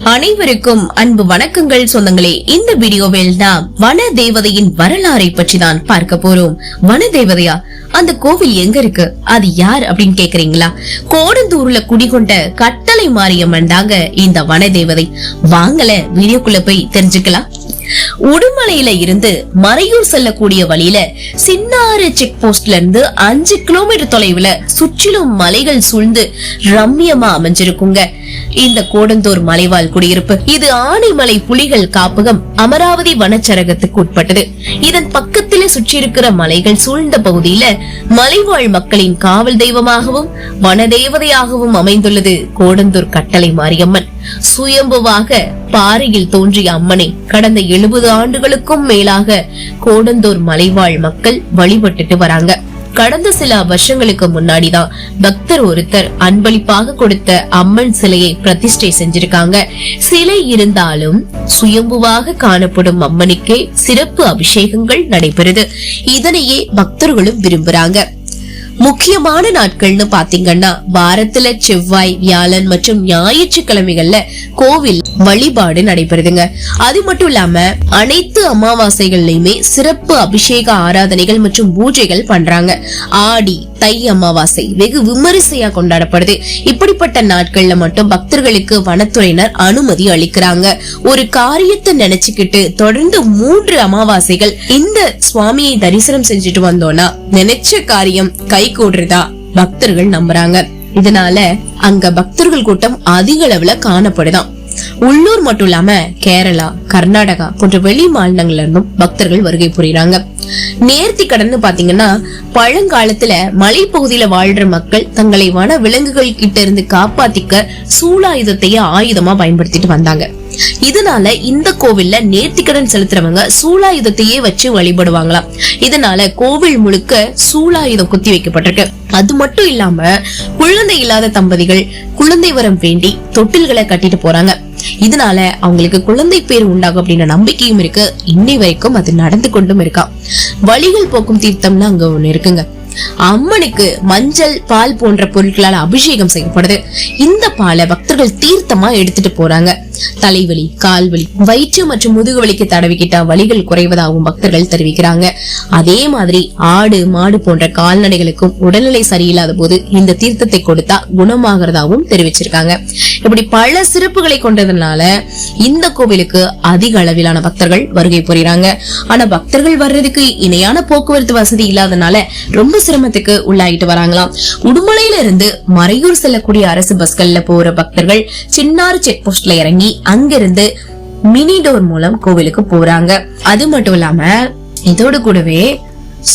அனைவருக்கும் அன்பு வணக்கங்கள் சொந்தங்களே இந்த வீடியோவில் நாம் வன தேவதையின் வரலாறை பற்றி தான் பார்க்க போறோம். வன தேவதையா அந்த கோவில் எங்க இருக்கு? அது யார் அப்படின்னு கேக்குறீங்களா? கோடந்தூர்ல குடிகொண்ட கட்டளை மாரியம்மன் தாங்க இந்த வன தேவதை வாங்கல வீடியோக்குள்ள போய் தெரிஞ்சுக்கலாம். உடுமலையில இருந்து மறையூர் செல்லக்கூடிய வழியில சின்னாறு செக் போஸ்ட்ல இருந்து அஞ்சு கிலோமீட்டர் தொலைவுல சுற்றிலும் மலைகள் சூழ்ந்து ரம்மியமா அமைஞ்சிருக்குங்க. இந்த கோடந்தூர் மலைவாழ் குடியிருப்பு. இது ஆனைமலை புலிகள் காப்பகம் அமராவதி வனச்சரகத்துக்கு உட்பட்டது. இதன் பக்கத்திலே சுற்றி இருக்கிற மலைகள் சூழ்ந்த பகுதியில மலைவாழ் மக்களின் காவல் தெய்வமாகவும் வனதேவதையாகவும் அமைந்துள்ளது கோடந்தூர் கட்டளை மாரியம்மன். சுயம்புவாக பாறையில் தோன்றிய அம்மனை கடந்த எழுபது ஆண்டுகளுக்கும் மேலாக கோடந்தூர் மலைவாழ் மக்கள் வழிபட்டுட்டு வராங்க. கடந்த சில வருஷங்களுக்கு முன்னாடிதான் பக்தர் ஒருத்தர் அன்பளிப்பாக கொடுத்த அம்மன் சிலையை பிரதிஷ்டை செஞ்சிருக்காங்க. சிலை இருந்தாலும் சுயம்புவாக காணப்படும் அம்மனுக்கே சிறப்பு அபிஷேகங்கள் நடைபெறுது. இதனையே பக்தர்களும் விரும்புறாங்க. முக்கியமான நாட்கள்னு பாத்தீங்கன்னா வாரத்துல செவ்வாய் வியாழன் மற்றும் ஞாயிற்றுக்கிழமைகள்ல கோவில் வழிபாடு நடைபெறுதுங்க. அது மட்டும் இல்லாம அனைத்து அமாவாசைகள்லயுமே சிறப்பு அபிஷேக ஆராதனைகள் மற்றும் பூஜைகள் பண்றாங்க. ஆடி தை அமாவாசை வெகு விமரிசையா கொண்டாடப்படுது. இப்படிப்பட்ட நாட்கள்ல மட்டும் பக்தர்களுக்கு வனத்துறையினர் அனுமதி அளிக்கிறாங்க. ஒரு காரியத்தை நினைச்சுக்கிட்டு தொடர்ந்து மூன்று அமாவாசைகள் இந்த சுவாமியை தரிசனம் செஞ்சுட்டு வந்தோம்னா நினைச்ச காரியம் கை கூடுறதா பக்தர்கள் நம்புறாங்க. இதனால அங்க பக்தர்கள் கூட்டம் அதிக அளவுல காணப்படுதாம் உள்ளூர் மட்டும் இல்லாம கேரளா கர்நாடகா போன்ற வெளி மாநிலங்கள்ல இருந்தும் பக்தர்கள் வருகை புரியுறாங்க. நேர்த்தி கடன்னு பாத்தீங்கன்னா பழங்காலத்துல மலைப்பகுதியில வாழ்ற மக்கள் தங்களை வன விலங்குகள் கிட்ட இருந்து காப்பாத்திக்க சூலாயுதத்தையே ஆயுதமா பயன்படுத்திட்டு வந்தாங்க. இதனால இந்த கோவில்ல நேர்த்திக்கடன் செலுத்துறவங்க சூலாயுதத்தையே வச்சு வழிபடுவாங்களாம். இதனால கோவில் முழுக்க சூலாயுதம் குத்தி வைக்கப்பட்டிருக்கு. அது மட்டும் இல்லாம குழந்தை இல்லாத தம்பதிகள் குழந்தை வரம் வேண்டி தொட்டில்களை கட்டிட்டு போறாங்க. இதனால அவங்களுக்கு குழந்தை பேர் உண்டாகும் அப்படின்ற நம்பிக்கையும் இருக்கு. இன்னை வரைக்கும் அது நடந்து கொண்டும் இருக்கா. வழிகள் போக்கும் தீர்த்தம்னு அங்க ஒண்ணு இருக்குங்க. அம்மனுக்கு மஞ்சள் பால் போன்ற பொருட்களால் அபிஷேகம் செய்யப்படுது. இந்த பாலை பக்தர்கள் தீர்த்தமா எடுத்துட்டு போறாங்க. தலைவலி கால்வலி வயிற்று மற்றும் முதுகு வலிக்கு தடவிக்கிட்டா வலிகள் குறைவதாகவும் பக்தர்கள் தெரிவிக்கிறாங்க. அதே மாதிரி ஆடு மாடு போன்ற கால்நடைகளுக்கும் உடல்நிலை சரியில்லாத போது இந்த தீர்த்தத்தை கொடுத்தா குணமாகிறதாவும் தெரிவிச்சிருக்காங்க. இப்படி பல சிறப்புகளை கொண்டதுனால இந்த கோவிலுக்கு அதிக அளவிலான பக்தர்கள் வருகை புரியுறாங்க. ஆனா பக்தர்கள் வர்றதுக்கு இணையான போக்குவரத்து வசதி இல்லாதனால ரொம்ப சிரமத்துக்கு உள்ளாயிட்டு வராங்களாம். உடுமலையில இருந்து மறையூர் செல்லக்கூடிய அரசு பஸ்கள்ல போற பக்தர்கள் சின்னாறு செக் போஸ்ட்ல இறங்கி அங்கிருந்து மினி டோர் மூலம் கோவிலுக்கு போறாங்க. அது மட்டும் இல்லாம இதோடு கூடவே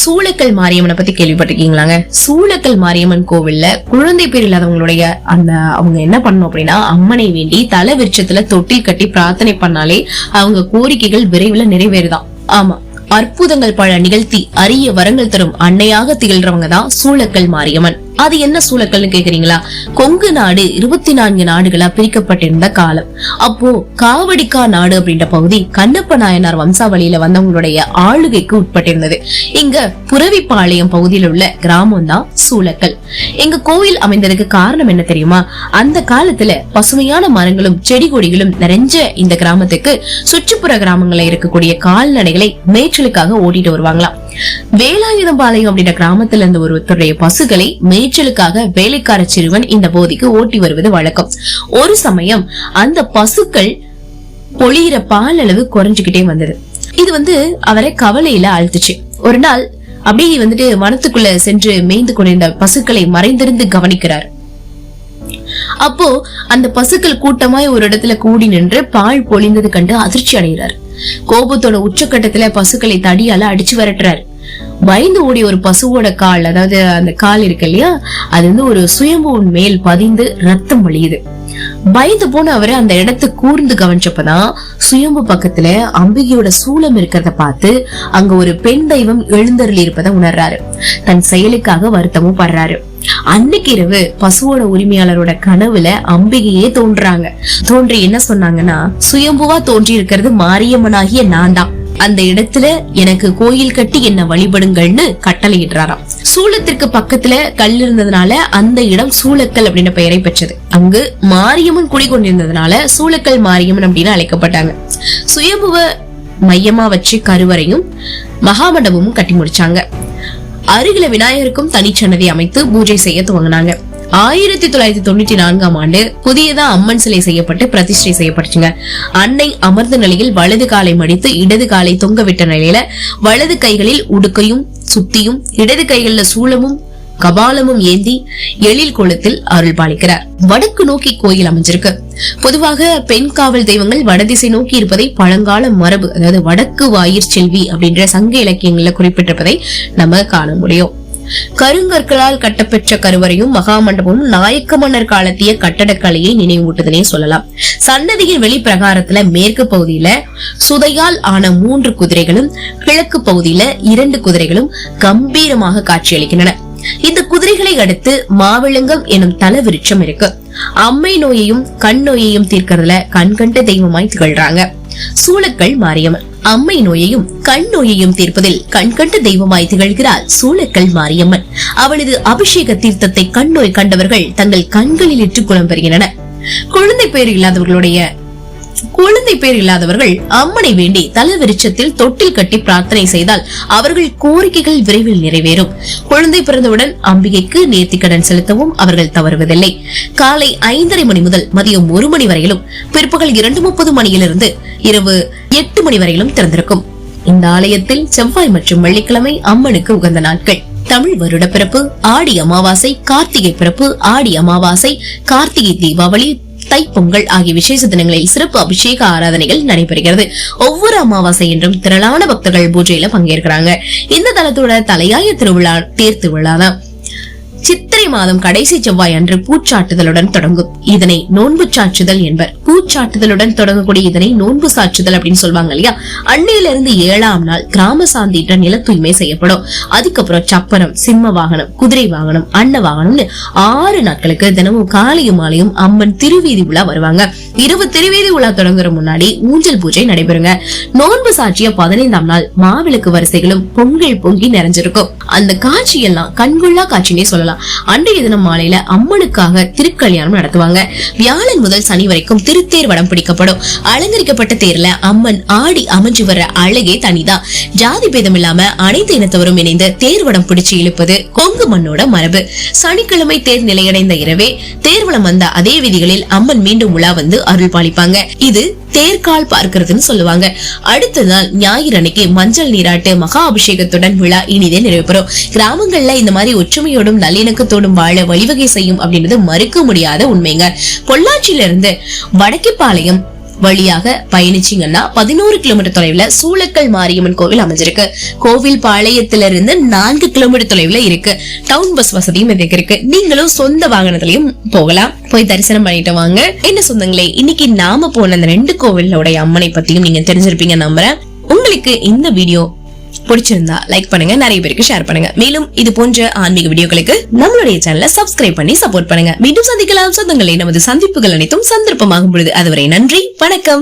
சூளக்கல் மாரியம்மனை பத்தி கேள்விப்பட்டிருக்கீங்களாங்க. சூளக்கல் மாரியம்மன் கோவில்ல குழந்தை பேர் இல்லாதவங்களுடைய அந்த அவங்க என்ன பண்ணும் அப்படின்னா அம்மனை வேண்டி தலை விருட்சத்துல தொட்டில் கட்டி பிரார்த்தனை பண்ணாலே அவங்க கோரிக்கைகள் விரைவில் நிறைவேறுதான். ஆமா. அற்புதங்கள் பல நிகழ்த்தி அரிய வரங்கள் தரும் அன்னையாக திகழ்றவங்க தான் சூளக்கல் மாரியம்மன். அது என்ன சூளக்கல்னு கேக்குறீங்களா? கொங்கு நாடு இருபத்தி நான்கு நாடுகளா பிரிக்கப்பட்டிருந்த காலம். அப்போ காவடிக்கா நாடு அப்படின்ற பகுதி கண்ணப்ப நாயனார் வம்சாவளியில வந்தவங்களுடைய ஆளுகைக்கு உட்பட்டிருந்தது. இங்க புறவிப்பாளையம் பகுதியில் உள்ள கிராமம் தான் சூழக்கல் எங்க கோயில் அமைந்ததுக்கு காரணம் என்ன தெரியுமா? அந்த காலத்துல பசுமையான மரங்களும் செடி கொடிகளும் நிறைஞ்ச இந்த கிராமத்துக்கு சுற்றுப்புற கிராமங்கள்ல இருக்கக்கூடிய கால்நடைகளை மேய்ச்சலுக்காக ஓட்டிட்டு வருவாங்களாம். வேலாயுதம்பாளையம் அப்படின்ற கிராமத்துல இருந்த ஒருத்தருடைய பசுகளை மேய்ச்சலுக்காக வேலைக்கார சிறுவன் இந்த போதிக்கு ஓட்டி வருவது வழக்கம். ஒரு சமயம் அந்த பசுக்கள் பொழியிற பால் அளவு குறைஞ்சுகிட்டே வந்தது. இது வந்து அவரை கவலையில அழுத்துச்சு ஒரு நாள் அப்படியே வந்துட்டு வனத்துக்குள்ள சென்று மேய்ந்து கொண்டிருந்த பசுக்களை மறைந்திருந்து கவனிக்கிறார். அப்போ அந்த பசுக்கள் கூட்டமாய் ஒரு இடத்துல கூடி நின்று பால் பொழிந்தது கண்டு அதிர்ச்சி அடைகிறார். கோபத்தோட உச்சக்கட்டத்துல பசுக்களை தடியால அடிச்சு விரட்டுறாரு. பயந்து ஓடி ஒரு பசுவோட கால் அதாவது அந்த கால் இருக்கு இல்லையா? அது வந்து ஒரு சுயம்புவின் மேல் பதிந்து ரத்தம் வழியுது. பயந்து போன அவரு அந்த இடத்தை கூர்ந்து கவனிச்சப்பதான் சுயம்பு பக்கத்துல அம்பிகையோட சூலம் இருக்கிறத பார்த்து அங்க ஒரு பெண் தெய்வம் எழுந்தருளி இருப்பதை உணர்றாரு. தன் செயலுக்காக வருத்தமும் படுறாரு. அன்னைக்கு இரவு பசுவோட உரிமையாளரோட கனவுல அம்பிகையே தோன்றாங்க தோன்றி என்ன சொன்னாங்கன்னா சுயம்புவா தோன்றி இருக்கிறது மாரியம்மனாகிய நான் தான் அந்த இடத்துல எனக்கு கோயில் கட்டி என்ன வழிபடுங்கள்னு கட்டளையிடுறாராம். சூளத்திற்கு பக்கத்துல கல் இருந்ததுனால அந்த இடம் சூளக்கல் அப்படின்ற பெயரை பெற்றது. அங்கு மாரியம்மன் குடிகொண்டிருந்ததுனால சூளக்கல் மாரியம்மன் அப்படின்னு அழைக்கப்பட்டாங்க. சுயம்புவ மையமா வச்சு கருவறையும் மகாமண்டபமும் கட்டி முடிச்சாங்க. அருகில விநாயகருக்கும் தனிச்சன்னதி அமைத்து பூஜை செய்ய துவங்கினாங்க. ஆயிரத்தி தொள்ளாயிரத்தி தொண்ணூத்தி நான்காம் ஆண்டு புதியதா அம்மன் சிலை செய்யப்பட்டு பிரதிஷ்டை செய்யப்பட்டுச்சுங்க. அன்னை அமர்ந்த நிலையில் வலது காலை மடித்து இடது காலை தொங்கவிட்ட நிலையில வலது கைகளில் உடுக்கையும் சுத்தியும் இடது கைகள்ல சூளமும் கபாலமும் ஏந்தி எழில் குளத்தில் அருள் பாலிக்கிறார். வடக்கு நோக்கி கோயில் அமைஞ்சிருக்கு. பொதுவாக பெண் காவல் தெய்வங்கள் வடதிசை நோக்கி இருப்பதை பழங்கால மரபு அதாவது வடக்கு வாயிற் செல்வி அப்படின்ற சங்க இலக்கியங்கள்ல குறிப்பிட்டிருப்பதை நம்ம காண முடியும். கருங்கற்களால் கட்டப்பெற்ற கருவறையும் மகாமண்டபமும் நாயக்க மன்னர் காலத்திய கட்டடக்கலையை நினைவூட்டுதலே சொல்லலாம். சன்னதியின் வெளிப்பிரகாரத்துல மேற்கு பகுதியில சுதையால் ஆன மூன்று குதிரைகளும் கிழக்கு பகுதியில இரண்டு குதிரைகளும் கம்பீரமாக காட்சியளிக்கின்றன. இந்த குதிரைகளை அடுத்து மாவிளங்கம் எனும் தல விருட்சம் இருக்கு. அம்மை நோயையும் கண் நோயையும் தீர்க்கறதுல கண்கண்ட தெய்வமாய் திகழ்றாங்க. சூளக்கல் மாரியம்மன். அம்மை நோயையும் கண் நோயையும் தீர்ப்பதில் கண்கண்ட தெய்வமாய் திகழ்கிறாள் சூளக்கல் மாரியம்மன். அவளது அபிஷேக தீர்த்தத்தை கண் நோய் கண்டவர்கள் தங்கள் கண்களில் இட்டு குளம் பெறுகின்றன குழந்தை பேர் இல்லாதவர்களுடைய குழந்தை பேர் இல்லாதவர்கள் அம்மனை வேண்டி தலவிருச்சத்தில் தொட்டில் கட்டி பிரார்த்தனை செய்தால் அவர்கள் கோரிக்கைகள் விரைவில் நிறைவேறும். குழந்தை பிறந்தவுடன் அம்பிகைக்கு நேர்த்திக்கடன் செலுத்தவும் அவர்கள் தவறுவதில்லை. காலை ஐந்தரை மணி முதல் மதியம் ஒரு மணி வரையிலும் பிற்பகல் இரண்டு முப்பது மணியிலிருந்து இரவு எட்டு மணி வரையிலும் திறந்திருக்கும். இந்த ஆலயத்தில் செவ்வாய் மற்றும் வெள்ளிக்கிழமை அம்மனுக்கு உகந்த நாட்கள். தமிழ் வருட பிறப்பு ஆடி அமாவாசை கார்த்திகை பிறப்பு ஆடி அமாவாசை கார்த்திகை தீபாவளி தைப்பொங்கல் ஆகிய விசேஷ தினங்களில் சிறப்பு அபிஷேக ஆராதனைகள் நடைபெறுகிறது. ஒவ்வொரு அமாவாசை என்றும் திரளான பக்தர்கள் பூஜையில பங்கேற்கிறாங்க. இந்த தலத்தோட தலையாய திருவிழா தேர் திருவிழா தான் சித்திரை மாதம் கடைசி செவ்வாய் அன்று பூச்சாட்டுதலுடன் தொடங்கும். இதனை நோன்பு சாற்றுதல் என்பர். பூச்சாட்டுதலுடன் தொடங்கக்கூடிய இதனை நோன்பு சாற்றுதல் அப்படின்னு சொல்லுவாங்க இல்லையா? அன்னையில இருந்து ஏழாம் நாள் கிராம சாந்தின்ற நில தூய்மை செய்யப்படும். அதுக்கப்புறம் சப்பரம் சிம்ம வாகனம் குதிரை வாகனம் அன்ன வாகனம்னு ஆறு நாட்களுக்கு தினமும் காலையும் மாலையும் அம்மன் திருவீதி உலா வருவாங்க. இரவு திருவீதி உலா தொடங்குற முன்னாடி ஊஞ்சல் பூஜை நடைபெறுங்க. நோன்பு சாற்றிய பதினைந்தாம் நாள் மாவிளக்கு வரிசைகளும் பொங்கல் பொங்கி நிறைஞ்சிருக்கும். அந்த காட்சி எல்லாம் கண்கொள்ளா காட்சினே சொல்லலாம். அன்றைய தினம் மாலையில அம்மனுக்காக திருக்கல்யாணம் நடத்துவாங்க. வியாழன் முதல் சனி வரைக்கும் திருத்தேர் வடம் பிடிக்கப்படும். அலங்கரிக்கப்பட்ட தேர்ல அம்மன் ஆடி அமைஞ்சு வர்ற அழகே தனிதான். ஜாதி பேதம் இல்லாம அனைத்து இனத்தவரும் இணைந்து தேர் வடம் பிடிச்சு இழுப்பது கொங்கு மண்ணோட மரபு. சனிக்கிழமை தேர் நிலையடைந்த இரவே தேர்வளம் வந்த அதே விதிகளில் அம்மன் மீண்டும் உலா வந்து அருள் பாலிப்பாங்க. இது தேர்கால் பார்க்கிறதுன்னு சொல்லுவாங்க. அடுத்த நாள் ஞாயிறு அன்னைக்கு மஞ்சள் நீராட்டு மகா அபிஷேகத்துடன் விழா இனிதே நிறைவு பெறும். கிராமங்கள்ல இந்த மாதிரி ஒற்றுமையோடும் நல்லிணக்கத்தோடும் வாழ வழிவகை செய்யும் அப்படின்றது மறுக்க முடியாத உண்மைங்க. பொள்ளாச்சியிலிருந்து வடக்கிப்பாளையம் வழியாக பயணிச்சீங்கன்னா பதினோரு கிலோமீட்டர் தொலைவுல சூளக்கல் மாரியம்மன் கோவில் அமைஞ்சிருக்கு. கோவில் பாளையத்திலிருந்து நான்கு கிலோமீட்டர் தொலைவுல இருக்கு. டவுன் பஸ் வசதியும் இதுக்கு இருக்கு. நீங்களும் சொந்த வாகனத்திலையும் போகலாம். போய் தரிசனம் பண்ணிட்டு வாங்க. என்ன சொந்தங்களே இன்னைக்கு நாம போன அந்த ரெண்டு கோவிலோடைய அம்மனை பத்தியும் நீங்க தெரிஞ்சிருப்பீங்க நம்புறேன். உங்களுக்கு இந்த வீடியோ பிடிச்சிருந்தா லைக் பண்ணுங்க நிறைய பேருக்கு ஷேர் பண்ணுங்க. மேலும் இது போன்ற ஆன்மீக வீடியோக்களுக்கு நம்மளுடைய சேனலை சப்ஸ்கிரைப் பண்ணி சப்போர்ட் பண்ணுங்க. மீண்டும் சந்திக்கலாம். சொந்தங்களே நமது சந்திப்புகள் அனைத்தும் சந்தர்ப்பமாகும் பொழுது. அதுவரை நன்றி வணக்கம்.